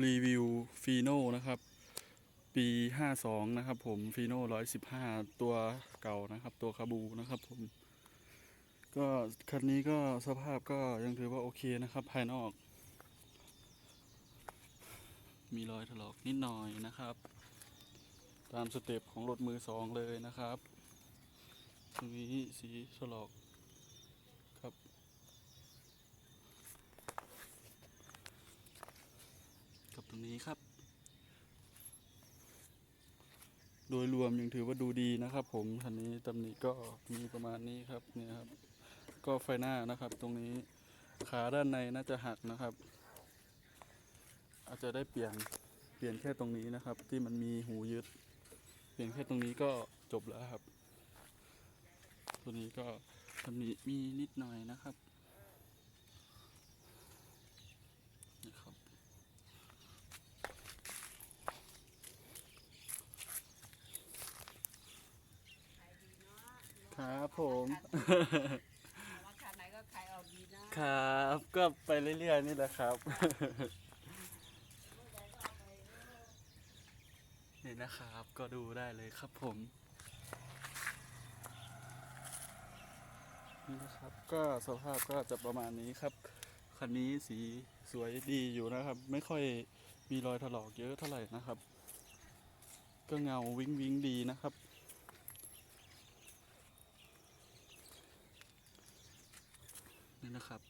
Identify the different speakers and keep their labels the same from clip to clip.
Speaker 1: รีวิวฟีโน่นะครับ ปี 52 นะครับผมฟีโน่115 ตัวเก่านะครับ ตัวคาบูนะครับผม ก็คันนี้ก็สภาพก็ยังถือว่าโอเคนะครับ ภายนอก มีรอยถลอกนิดหน่อยนะครับ ตามสเต็ปของรถมือสองเลยนะครับตรงนี้สีถลอกครับ กับตรงนี้ครับ โดยรวมยังถือว่าดูดีนะครับ ผมคันนี้ตำหนิก็มีประมาณนี้ครับเนี่ยครับ ก็ไฟหน้านะครับ ตรงนี้ขาด้านในน่าจะหักนะครับ อาจจะได้เปลี่ยนเปลี่ยนแค่ตรงนี้นะครับ ที่มันมีหูยึด เปลี่ยนแค่ตรงนี้ก็จบแล้วครับ ตัวนี้ก็ตำหนิมีนิดหน่อยนะครับนะครับ ครับผม
Speaker 2: ว่าคันไหนก็ขายออกดีนะครับ
Speaker 1: ก็ไปเรื่อยๆนี่แหละครับ นี่นะครับ ก็ดูได้เลยครับผม นี่นะครับ ก็สภาพก็จะประมาณนี้ครับ คันนี้สีสวยดีอยู่นะครับ ไม่ค่อยมีรอยถลอกเยอะเท่าไหร่นะครับ ก็เงาวิ้งวิ้งดีนะครับ นะครับ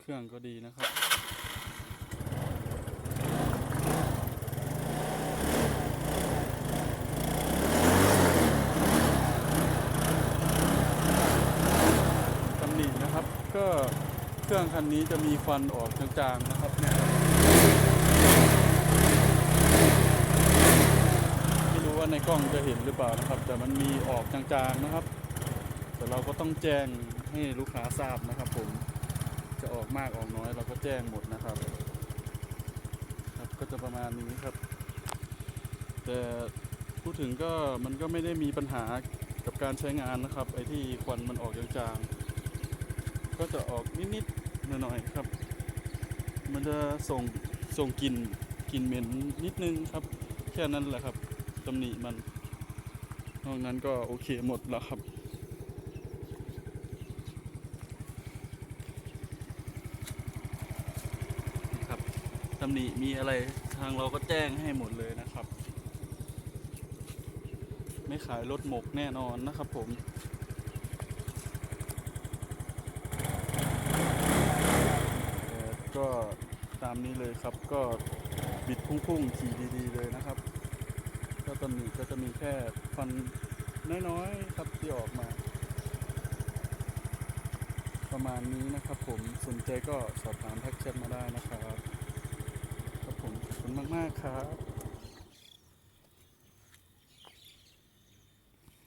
Speaker 1: เครื่องก็ดีนะครับ ตำหนินะครับ ก็เครื่องคันนี้จะมีควันออกจางๆนะครับเนี่ยไม่รู้ว่าใน กล้องจะเห็นหรือเปล่านะครับ แต่มันมีออกจางๆนะครับ แต่เราก็ต้องแจ้งให้ลูกค้าทราบนะครับ ผมจะออกมากออกน้อยเราก็แจ้งหมดนะครับ ครับก็จะประมาณนี้ครับ แต่พูดถึงก็มันก็ไม่ได้มีปัญหากับการใช้งานนะครับ ไอ้ที่ควันมันออกจางๆก็จะออกนิดๆหน่อยๆครับ มันจะส่งส่งกลิ่นกลิ่นเหม็นนิดนึงครับ แค่นั้นแหละครับำหนิมัน นอกนั้นก็โอเคหมดแล้วครับครับตำหนิมีอะไรทางเราก็แจ้งให้หมดเลยนะครับ ไม่ขายรถหมกแน่นอนนะครับผมเออก็ตามนี้เลยครับก็บิดพุ่งๆขี่ดีๆเลยนะครับ ตำหนิก็จะมีแค่ฟันน้อยๆครับที่ออกมา ประมาณนี้นะครับผมสนใจก็สอบถามทักแชทมาได้นะครับ ครับผมขอบคุณมากๆครับ